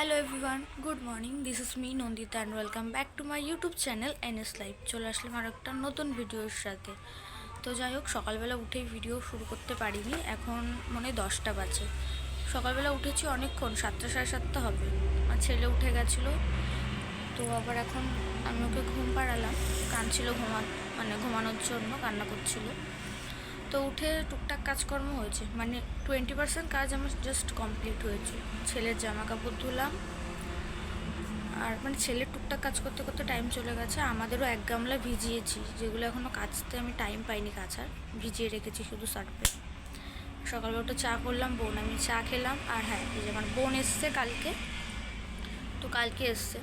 Hello everyone good morning this is me Nandita and welcome back to my YouTube channel NS live চলে আসলাম আর একটা নতুন ভিডিওর সাথে। তো যাই হোক সকালবেলা উঠেই ভিডিও শুরু করতে পারিনি। এখন মনে দশটা বাজে। সকালবেলা উঠেছি অনেকক্ষণ, সাতটা সাড়ে সাতটা হবে। আর ছেলে উঠে গেছিল। তো আবার এখন আমি ওকে ঘুম পাড়ালাম। কাঁদছিল ঘুমা মানে ঘুমানোর জন্য, কান্না করছিল। তো উঠে টুকটাক কাজকর্ম হয়েছে। মানে টোয়েন্টি পার্সেন্ট কাজ আমার জাস্ট কমপ্লিট হয়েছে। ছেলের জামা কাপড় ধুলাম। আর মানে ছেলের টুকটাক কাজ করতে করতে টাইম চলে গেছে। আমাদেরও এক গামলা ভিজিয়েছি। যেগুলো এখনও কাচতে আমি টাইম পাইনি কাচার। ভিজিয়ে রেখেছি শুধু সার্ফে। সকালবেলা চা করলাম, বোন, আমি চা খেলাম। আর হ্যাঁ এই যে আমার বোন এসছে কালকে। তো কালকে এসছে।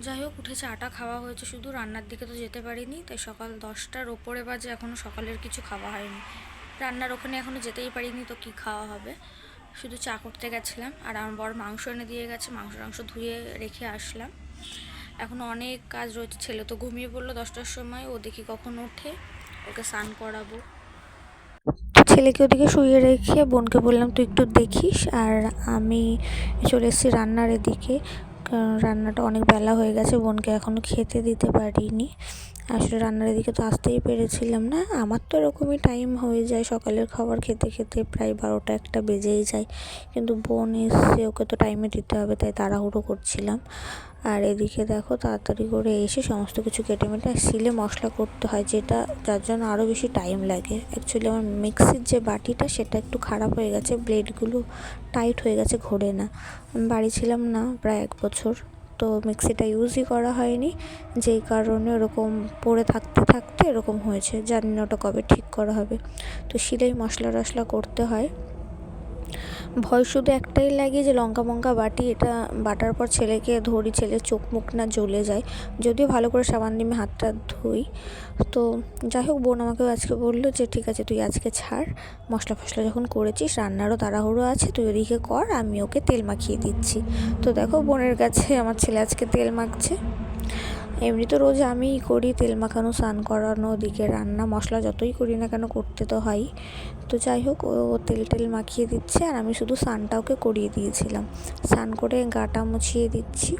যাই হোক উঠে চাটা খাওয়া হয়েছে। শুধু রান্নার দিকে তো যেতে পারিনি, তাই সকাল দশটার ওপরে বাজে এখনও সকালের কিছু খাওয়া হয়নি। রান্নার ওখানে এখনও যেতেই পারিনি, তো কি খাওয়া হবে? শুধু চা করতে গেছিলাম, আর আমার বড় মাংস এনে দিয়ে গেছে, মাংস টাংস ধুয়ে রেখে আসলাম। এখন অনেক কাজ রয়েছে, ছেলে তো ঘুমিয়ে পড়ল দশটার সময়, ও দেখি কখন ওঠে, ওকে স্নান করাবো। ছেলেকে ওদিকে শুয়ে রেখে, বোনকে বললাম, তুই একটু দেখিস। আর আমি চলে এসেছি রান্নার এদিকে। কারণ রান্নাটা অনেক বেলা হয়ে গেছে বোনকে এখনও খেতে দিতে পারিনি। আসলে রান্নার এদিকে তো আসতেই পেরেছিলাম না। আমার তো এরকমই টাইম হয়ে যায় সকালের খাবার খেতে খেতে, প্রায় বারোটা একটা বেজেই যায়। কিন্তু বোন এসে ওকে তো টাইমে দিতে হবে, তাই তাড়াহুড়ো করছিলাম। আর এদিকে দেখো, তাড়াতাড়ি করে এসে সমস্ত কিছু কেটে মেটে শিলে মশলা করতে হয়, যেটা যার জন্য আরও বেশি টাইম লাগে। অ্যাকচুয়ালি আমার মিক্সির যে বাটিটা, সেটা একটু খারাপ হয়ে গেছে ব্লেডগুলো টাইট হয়ে গেছে ঘোরে না। আমি বাড়ি ছিলাম না প্রায় এক বছর। তো মিক্সিটা ইউজই করা হয়নি। যেই কারণে ওরকম পড়ে থাকতে থাকতে এরকম হয়েছে। জানি না ওটা কবে ঠিক করা হবে। তো শিলেই মশলা টশলা করতে হয়। ভয় শুধু একটাই লাগে যে লঙ্কা মঙ্কা বাটি, এটা বাটার পর ছেলেকে ধরি ছেলে চোখ মুখ না জ্বলে যায়। যদিও ভালো করে সাবান দিয়ে হাতটা ধুই। তো যাই হোক, বোন আমাকে আজকে বলল যে, ঠিক আছে, তুই আজকে ছাড়। মশলা ফসলা যখন করেছিস, রান্নারও তাড়াহুড়ো আছে, তুই ওদিকে কর, আমি ওকে তেল মাখিয়ে দিচ্ছি। তো দেখো, বোনের কাছে আমার ছেলে আজকে তেল মাখছে। এমনি তো রোজ আমিই করি তেল মাখানো, স্নান করানো, ওদিকে রান্না, মশলা যতই করি না কেন করতে তো হয়ই তো যাই হোক, ও তেল টেল মাখিয়ে দিচ্ছে আর আমি শুধু স্নানটা ওকে করিয়ে দিয়েছিলাম। স্নান করে গাটা মুছিয়ে দিচ্ছি।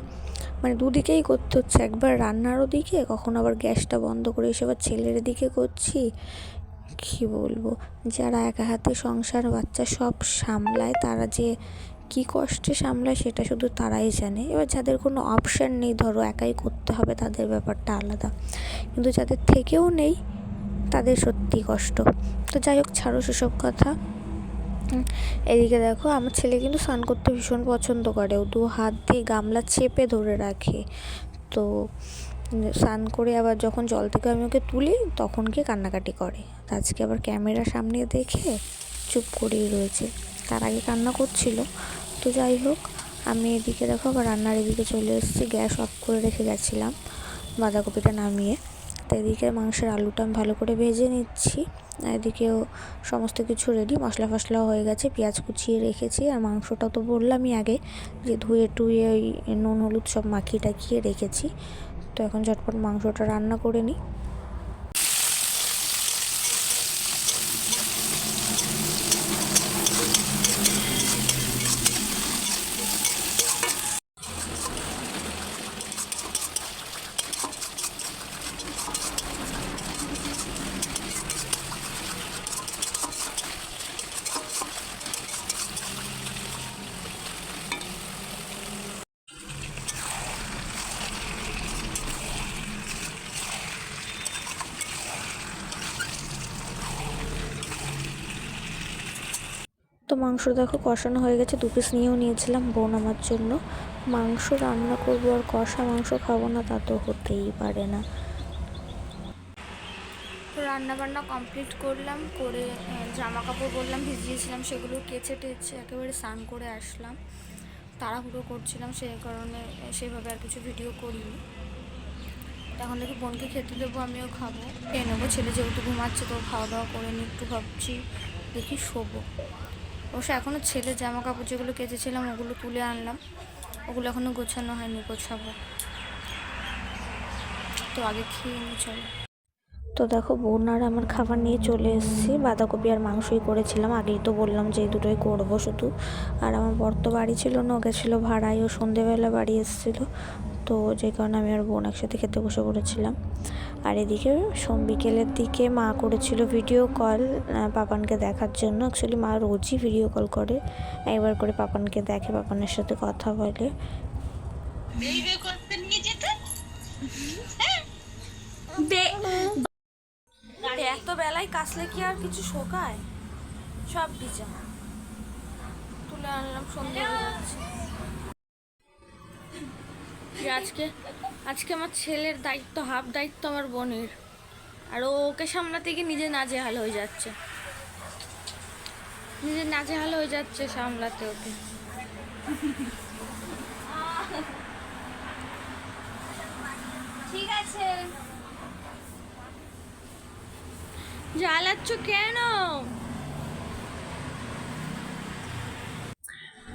মানে দুদিকেই করতে হচ্ছে, একবার রান্নারও দিকে কখন আবার গ্যাসটা বন্ধ করে এসে আবার ছেলের দিকে করছি। কী বলব? যারা একা হাতে সংসার, বাচ্চা সব সামলায়, তারা যে কী কষ্টে সামলায় সেটা শুধু তারাই জানে। এবার যাদের কোনো অপশান নেই, ধরো একাই করতে হবে, তাদের ব্যাপারটা আলাদা। কিন্তু যাদের থেকেও নেই, তাদের সত্যি কষ্ট। তো যাই হোক, ছাড়ো সেসব কথা। এদিকে দেখো, আমার ছেলে কিন্তু স্নান করতে ভীষণ পছন্দ করে। ও দু হাত দিয়ে গামলা চেপে ধরে রাখে। তো স্নান করে আবার যখন জল থেকে আমি ওকে তুলি, তখন গিয়ে কান্নাকাটি করে। আজকে আবার ক্যামেরা সামনে দেখে চুপ করেই রয়েছে। তার আগে কান্না করছিল। তো যাই হোক, আমি এদিকে দেখো আবার রান্নার এদিকে চলে এসেছি। গ্যাস অফ করে রেখে গেছিলাম বাঁধাকপিটা নামিয়ে। তো এদিকে মাংসের আলুটা আমি ভালো করে ভেজে নিচ্ছি। এদিকেও সমস্ত কিছু রেডি মশলা ফসলাও হয়ে গেছে, পেঁয়াজ কুচিয়ে রেখেছি। আর মাংসটা তো বললামই আগে যে ধুয়ে টুয়ে ওই নুন, হলুদ সব মাখিয়ে টাকিয়ে রেখেছি। তো এখন ঝটপট মাংসটা রান্না করে নিই। তো মাংস দেখো কষানো হয়ে গেছে। দু পিস নিয়েও নিয়েছিলাম বোন আমার জন্য। মাংস রান্না করব আর কষা মাংস খাব না, তা তো হতেই পারে না। রান্না বান্না কমপ্লিট করলাম, করে জামা কাপড় বললাম, ভিজিয়েছিলাম, সেগুলো কেচে টেচে একেবারে স্নান করে আসলাম। তাড়াহুড়ো করছিলাম সেই কারণে সেভাবে আর কিছু ভিডিও করিনি। এখন দেখি বোনকে খেতে দেবো, আমিও খাব। খেয়ে নেব, ছেলে যেহেতু ঘুমাচ্ছে, তো খাওয়া দাওয়া করে নি, একটু ভাবছি, দেখি শোবো। অবশ্য এখনও ছেলে জামা কাপড় যেগুলো কেচেছিলাম, ওগুলো তুলে আনলাম। ওগুলো এখনও গোছানো হয়নি, গোছাবো। তো আগে খেয়ে নিয়ে চলো। তো দেখো, বোন আর আমার খাবার নিয়ে চলে এসেছি। বাঁধাকপি আর মাংসই করেছিলাম। আগেই তো বললাম যে এই দুটোই করব শুধু। আর আমার বর তো বাড়ি ছিল না গেছিল ভাড়ায়। ও সন্ধেবেলা বাড়ি এসেছিল। তো যে কারণে আমি আর বোন একসাথে খেতে বসে পড়েছিলাম। আর এদিকে সোম বিকেলের দিকে মা করেছিল ভিডিও কল পাপানকে দেখার জন্য। অ্যাকচুয়ালি মা রোজই ভিডিও কল করে। একবার করে পাপানকে দেখে পাপানের সাথে কথা বলে। যেতে এত বেলায় কাশলে কি আর কিছু শোকায়? সব ভিজা। তুলে আনলাম সন্ধ্যে হয়ে যে আজকে আজকে আমার ছেলের দায়িত্ব হাফ দায়িত্ব আমার বোনের। আর ওকে সামলাতে গিয়ে নিজে নাজেহাল হয়ে যাচ্ছে। নিজে নাজেহাল হয়ে যাচ্ছে সামলাতে ওকে। ঠিক আছে। জ্বালাচ্ছ কেন?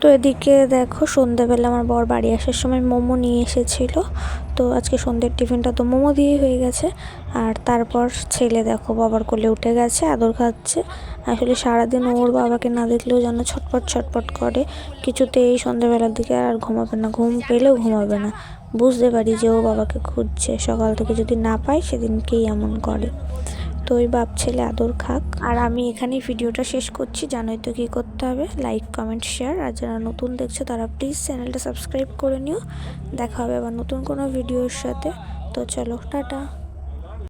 তো এদিকে দেখো সন্ধ্যাবেলা আমার বর বাড়ি আসার সময় মোমো নিয়ে এসেছিল। তো আজকে সন্ধ্যের টিফিনটা তো মোমো দিয়েই হয়ে গেছে। আর তারপর ছেলে দেখো বাবার কোলে উঠে গেছে, আদর খাচ্ছে। আসলে সারাদিন ওর বাবাকে না দেখলেও যেন ছটপট ছটপট করে। কিছুতেই সন্ধ্যাবেলার দিকে আর ঘুমাবে না, ঘুম পেলেও ঘুমাবে না। বুঝতে পারি যে ও বাবাকে খুঁজছে, সকাল থেকে যদি না পাই সেদিনকেই এমন করে। তো ওই বাপ ছেলে আদর খাক। আর আমি এখানে ভিডিওটা শেষ করছি। জানোই তো কী করতে হবে। লাইক কমেন্ট শেয়ার আর যারা নতুন দেখছ তারা প্লিজ চ্যানেলটা সাবস্ক্রাইব করে নিও। দেখা হবে আবার নতুন কোনো ভিডিওর সাথে। তো চলো, টাটা।